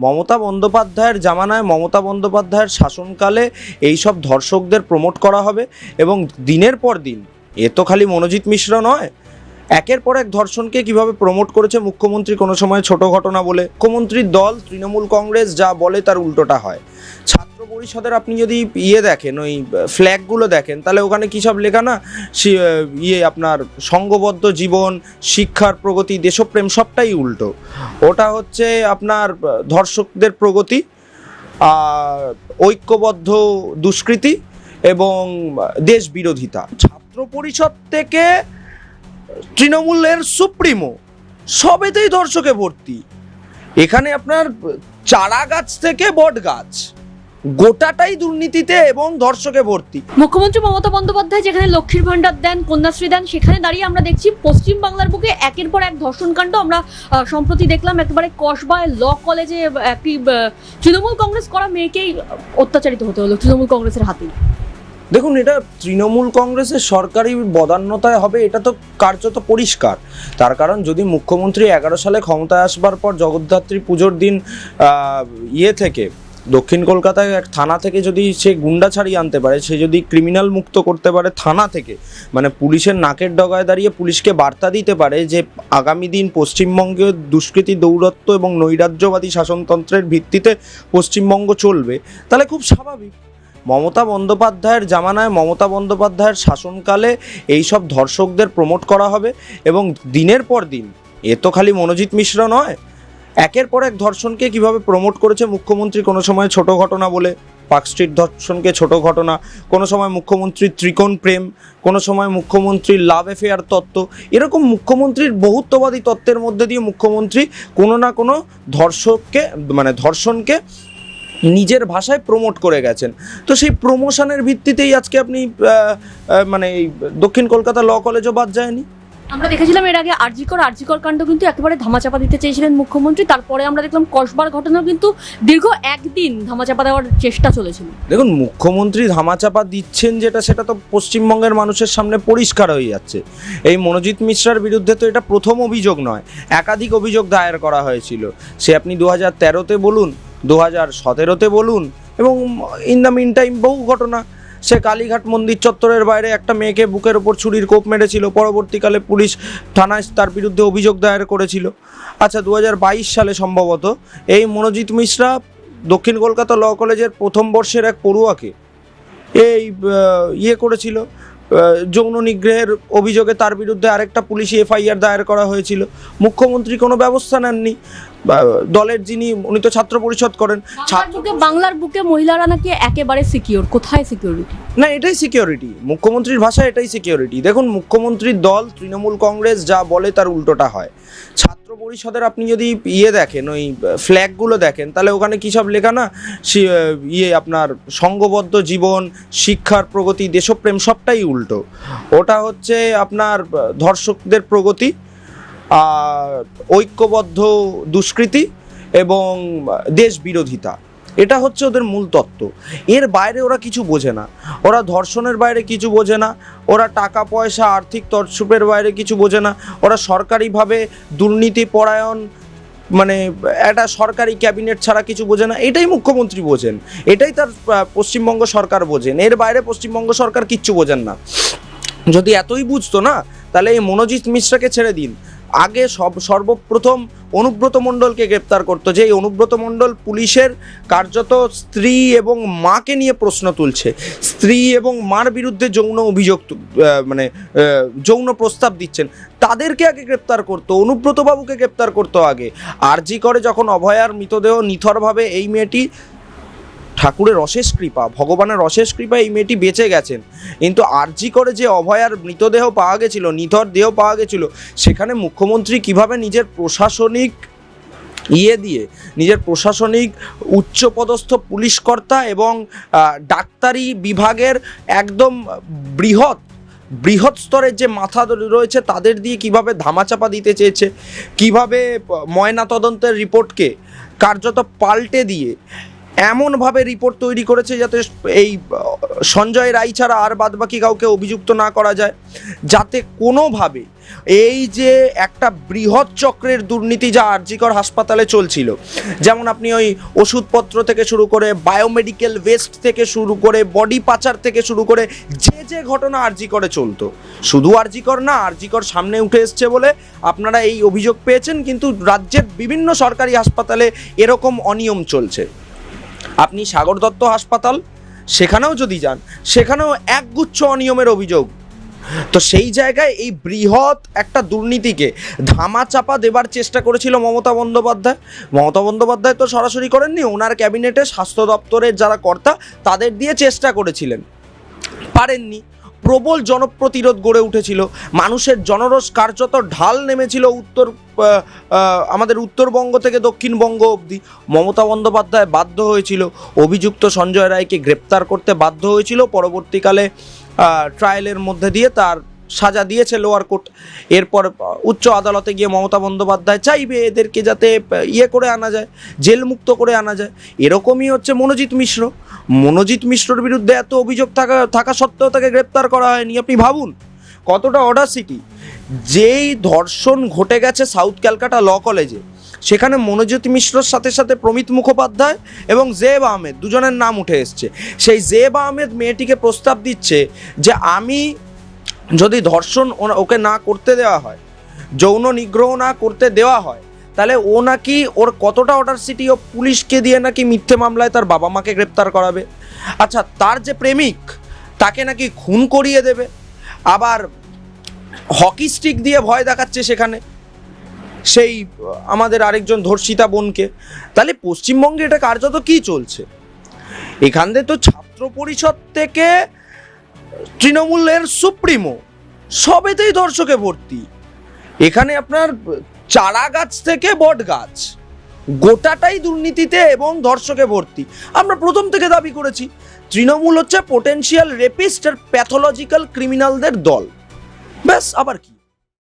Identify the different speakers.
Speaker 1: মমতা বন্দ্যোপাধ্যায়ের জামানায় মমতা বন্দ্যোপাধ্যায়ের শাসনকালে এই সব ধর্ষকদের প্রমোট করা হবে এবং দিনের পর দিন, এ তো খালি মনোজিৎ মিশ্র নয় একের পর এক ধর্ষণকে কীভাবে প্রমোট করেছে মুখ্যমন্ত্রী কোনো সময় ছোট ঘটনা বলে? মুখ্যমন্ত্রীর দল, তৃণমূল কংগ্রেস যা বলে তার উল্টোটা হয়। ছাত্র পরিষদের আপনি যদি ইয়ে দেখেন, ওই ফ্ল্যাগগুলো দেখেন, তাহলে ওখানে কী সব লেখা না? ইয়ে আপনার সঙ্গবদ্ধ জীবন, শিক্ষার প্রগতি, দেশপ্রেম, সবটাই উল্টো। ওটা হচ্ছে আপনার ধর্ষকদের প্রগতি ঐক্যবদ্ধ দুষ্কৃতি এবং দেশ বিরোধিতা। ছাত্র পরিষদ থেকে তৃণমূলের সুপ্রিমো, সবেতেই দর্শকে ভর্তি। এখানে আপনার চারা গাছ থেকে বট গাছ গোটাটাই দুর্নীতিতে এবং ধর্ষকে ভর্তি।
Speaker 2: মুখ্যমন্ত্রী মমতা বন্দ্যোপাধ্যায় যেখানে লক্ষ্মীর ভান্ডার দেন, কন্যাশ্রী দেন, সেখানে দাঁড়িয়ে আমরা দেখছি পশ্চিম বাংলার বুকে একের পর এক ধর্ষণকাণ্ড। আমরা সম্প্রতি দেখলাম একেবারে কসবায় ল কলেজে একটি তৃণমূল কংগ্রেস করা মেয়েকেই অত্যাচারিত হতে হলো, তৃণমূল কংগ্রেসের হাতেই।
Speaker 1: দেখুন, এটা তৃণমূল কংগ্রেসের সরকারি বদান্যতায় হবে, এটা তো কার্যত পরিষ্কার। তার কারণ, যদি মুখ্যমন্ত্রী এগারো সালে ক্ষমতায় আসবার পর জগদ্ধাত্রী পুজোর দিন ইয়ে থেকে, দক্ষিণ কলকাতায় এক থানা থেকে যদি সে গুন্ডা ছাড়িয়ে আনতে পারে, সে যদি ক্রিমিনাল মুক্ত করতে পারে থানা থেকে মানে পুলিশের নাকের ডগায় দাঁড়িয়ে পুলিশকে বার্তা দিতে পারে যে, আগামী দিন পশ্চিমবঙ্গে দুষ্কৃতি দৌরত্ব এবং নৈরাজ্যবাদী শাসনতন্ত্রের ভিত্তিতে পশ্চিমবঙ্গ চলবে, তাহলে খুব স্বাভাবিক। মমতা বন্দ্যোপাধ্যায়ের জামানায় মমতা বন্দ্যোপাধ্যায়ের শাসনকালে এই সব ধর্ষকদের প্রমোট করা হবে এবং দিনের পর দিন, এ তো খালি মনোজিৎ মিশ্র নয়, একের পর এক ধর্ষণকে কীভাবে প্রমোট করেছে মুখ্যমন্ত্রী কোনো সময় ছোট ঘটনা বলে, পার্ক স্ট্রিট ধর্ষণকে ছোট ঘটনা, কোনো সময় মুখ্যমন্ত্রীর ত্রিকোণ প্রেম, কোনো সময় মুখ্যমন্ত্রীর লাভ অ্যাফেয়ার তত্ত্ব, এরকম মুখ্যমন্ত্রীর বহুত্ববাদী তত্ত্বের মধ্যে দিয়ে মুখ্যমন্ত্রী কোনো না কোনো ধর্ষককে মানে ধর্ষণকে নিজের ভাষায় প্রমোট করে গেছেন। তো সেই প্রমোশনের ভিত্তিতেই আজকে আপনি মানে এই দক্ষিণ কলকাতা ল কলেজও বাদ যায়নি?
Speaker 2: আমরা দেখেছিলাম এর আগে আরজিকর আরজিকর কাণ্ড কিন্তু একেবারে ধামাচাপা দিতে চেয়েছিলেন মুখ্যমন্ত্রী। তারপরে আমরা দেখলাম কসবার ঘটনা কিন্তু দীর্ঘ একদিন ধামাচাপা দেওয়ার চেষ্টা চলেছিল।
Speaker 1: দেখুন মুখ্যমন্ত্রী ধামাচাপা দিচ্ছেন যেটা সেটা তো পশ্চিমবঙ্গের মানুষের সামনে পরিষ্কার হয়ে যাচ্ছে। এই মনোজিৎ মিশ্রার বিরুদ্ধে তো এটা প্রথম অভিযোগ নয় একাধিক অভিযোগ দায়ের করা হয়েছিল। সে আপনি দু হাজার তেরোতে বলুন দু হাজার সতেরোতে বলুন এবং ইন দ্য মিন টাইম বহু ঘটনা। সে কালীঘাট মন্দির চত্বরের বাইরে একটা মেয়েকে বুকের ওপর ছুরির কোপ মেরেছিল। পরবর্তীকালে পুলিশ থানায় তার বিরুদ্ধে অভিযোগ দায়ের করেছিল। আচ্ছা দু হাজার বাইশ সালে সম্ভবত এই মনোজিৎ মিশ্রা দক্ষিণ কলকাতা ল কলেজের প্রথম বর্ষের এক পড়ুয়াকে এই ইয়ে করেছিল। যৌন নিগ্রহের অভিযোগে তার বিরুদ্ধে আরেকটা পুলিশি এফআইআর দায়ের করা হয়েছিল। মুখ্যমন্ত্রী কোনো ব্যবস্থা নেননি। দলের যিনি উনি তো ছাত্র পরিষদ করেন
Speaker 2: বাংলার বুকে বাংলার বুকে মহিলারা নাকি একেবারে সিকিউর কোথায় সিকিউরিটি
Speaker 1: না এটাই সিকিউরিটি মুখ্যমন্ত্রীর ভাষায় এটাই সিকিউরিটি দেখুন মুখ্যমন্ত্রীর দল তৃণমূল কংগ্রেস যা বলে তার উল্টোটা হয়। ছাত্র পরিষদের আপনি যদি ইয়ে দেখেন, ওই ফ্ল্যাগগুলো দেখেন, তাহলে ওখানে কী সব লেখা না? ইয়ে আপনার সঙ্গবদ্ধ জীবন, শিক্ষার প্রগতি, দেশপ্রেম, সবটাই উল্টো। ওটা হচ্ছে আপনার ধর্ষকদের প্রগতি ঐক্যবদ্ধ দুষ্কৃতি এবং দেশ বিরোধিতা। এটা হচ্ছে ওদের মূল তত্ত্ব। এর বাইরে ওরা কিছু বোঝে না। ওরা ধর্ষণের বাইরে কিছু বোঝে না। ওরা টাকা, পয়সা, আর্থিক তৎসুপের বাইরে কিছু বোঝে না। ওরা সরকারিভাবে দুর্নীতি, পরায়ণ মানে একটা সরকারি ক্যাবিনেট ছাড়া কিছু বোঝে না। এটাই মুখ্যমন্ত্রী বোঝেন। এটাই তার পশ্চিমবঙ্গ সরকার বোঝেন। এর বাইরে পশ্চিমবঙ্গ সরকার কিচ্ছু বোঝেন না। যদি এতই বুঝতো না, তাহলে এই মনোজিৎ মিশ্রাকে ছেড়ে দিন। আগে সব, সর্বপ্রথম অনুব্রত মণ্ডলকে গ্রেপ্তার করতো। যে এই অনুব্রত মণ্ডল পুলিশের কার্যত স্ত্রী এবং মাকে নিয়ে প্রশ্ন তুলছে। স্ত্রী এবং মার বিরুদ্ধে যৌন অভিযোগ মানে যৌন প্রস্তাব দিচ্ছেন। তাদেরকে আগে গ্রেপ্তার করতো, অনুব্রতবাবুকে গ্রেপ্তার করতো আগে। আর জি করে যখন অভয়ার মৃতদেহ নিথরভাবে এই মেয়েটি ঠাকুরের অশেষ কৃপা, ভগবানের অশেষ কৃপা এই মেয়েটি বেঁচে গেছেন। কিন্তু আরজি করে যে অভয়ার মৃতদেহ পাওয়া গেছিল, নিথর দেহ পাওয়া গেছিল, সেখানে মুখ্যমন্ত্রী কীভাবে নিজের প্রশাসনিক ইয়ে দিয়ে, নিজের প্রশাসনিক উচ্চপদস্থ পুলিশকর্তা এবং ডাক্তারি বিভাগের একদম বৃহৎ বৃহৎ স্তরের যে মাথা রয়েছে তাদের দিয়ে কীভাবে ধামাচাপা দিতে চেয়েছে, কীভাবে ময়না তদন্তের রিপোর্টকে কার্যত পাল্টে দিয়ে এমনভাবে রিপোর্ট তৈরি করেছে যাতে এই সঞ্জয় রায় ছাড়া আর বাদবাকি কাউকে অভিযুক্ত না করা যায়। যাতে কোনোভাবে এই যে একটা বৃহৎ চক্রের দুর্নীতি যা আরজিকর হাসপাতালে চলছিল, যেমন আপনি ওই ওষুধপত্র থেকে শুরু করে বায়োমেডিক্যাল ওয়েস্ট থেকে শুরু করে বডি পাচার থেকে শুরু করে যে যে ঘটনা আরজিকরে চলতো, শুধু আরজিকর না, আরজিকর সামনে উঠে এসছে বলে আপনারা এই অভিযোগ পেয়েছেন, কিন্তু রাজ্যের বিভিন্ন সরকারি হাসপাতালে এরকম অনিয়ম চলছে। আপনি সাগর দত্ত হাসপাতাল, সেখানেও যদি যান, সেখানেও একগুচ্ছ অনিয়মের অভিযোগ। তো সেই জায়গায় এই বৃহৎ একটা দুর্নীতিকে ধামা চাপা দেবার চেষ্টা করেছিল মমতা বন্দ্যোপাধ্যায়। মমতা বন্দ্যোপাধ্যায় তো সরাসরি করেননি, ওনার ক্যাবিনেটে স্বাস্থ্য দপ্তরের যারা কর্তা, তাদের দিয়ে চেষ্টা করেছিলেন। পারেননি। প্রবল জনপ্রতিরোধ গড়ে উঠেছিল। মানুষের জনরস কার্যত ঢাল নেমেছিল উত্তর আমাদের উত্তরবঙ্গ থেকে দক্ষিণবঙ্গ অবধি। মমতা বন্দ্যোপাধ্যায় বাধ্য হয়েছিল। অভিযুক্ত সঞ্জয় রায়কে গ্রেপ্তার করতে বাধ্য হয়েছিল। পরবর্তীকালে ট্রায়ালের মধ্যে দিয়ে তার সাজা দিয়েছে লোয়ার কোর্ট। এরপর উচ্চ আদালতে গিয়ে মমতা বন্দ্যোপাধ্যায় চাইবে এদেরকে যাতে ইয়ে করে আনা যায়, জেলমুক্ত করে আনা যায়। এরকমই হচ্ছে মনোজিৎ মিশ্র। মনোজিৎ মিশ্রর বিরুদ্ধে এত অভিযোগ থাকা থাকা সত্ত্বেও তাকে গ্রেপ্তার করা হয়নি। আপনি ভাবুন, কতটা অডাসিটি যেই ধর্ষণ ঘটে গেছে সাউথ ক্যালকাটা ল কলেজে, সেখানে মনোজিৎ মিশ্রর সাথে সাথে প্রমিত মুখোপাধ্যায় এবং জেব আহমেদ, দুজনের নাম উঠে এসছে। সেই জেব আহমেদ মেয়েটিকে প্রস্তাব দিচ্ছে যে, আমি যদি ধর্ষণ ওকে না করতে দেওয়া হয়, যৌন নিগ্রহ না করতে দেওয়া হয়, তাহলে ও নাকি ওর কতটা অর্ডার সিটি ও পুলিশকে দিয়ে নাকি মিথ্যে মামলায় তার বাবা মাকে গ্রেপ্তার করাবে? আচ্ছা তার যে প্রেমিক, তাকে নাকি খুন করিয়ে দেবে? আবার হকি স্টিক দিয়ে ভয় দেখাচ্ছে সেখানে, সেই, আমাদের আরেকজন ধর্ষিতা বোনকে। তাহলে পশ্চিমবঙ্গে এটা কার্যত কি চলছে? এখান তো ছাত্র পরিষদ থেকে তৃণমূলের সুপ্রিমো, সবেতেই দর্শকে ভর্তি। এখানে আপনার চারা গাছ থেকে বট গাছ গোটাটাই দুর্নীতিতে এবং ধর্ষকে ভর্তি। আমরা প্রথম থেকে দাবি করেছি, তৃণমূল হচ্ছে পোটেন্সিয়াল রেপিস্ট আর প্যাথোলজিক্যাল ক্রিমিনালদের দল। ব্যাস, আবার কি?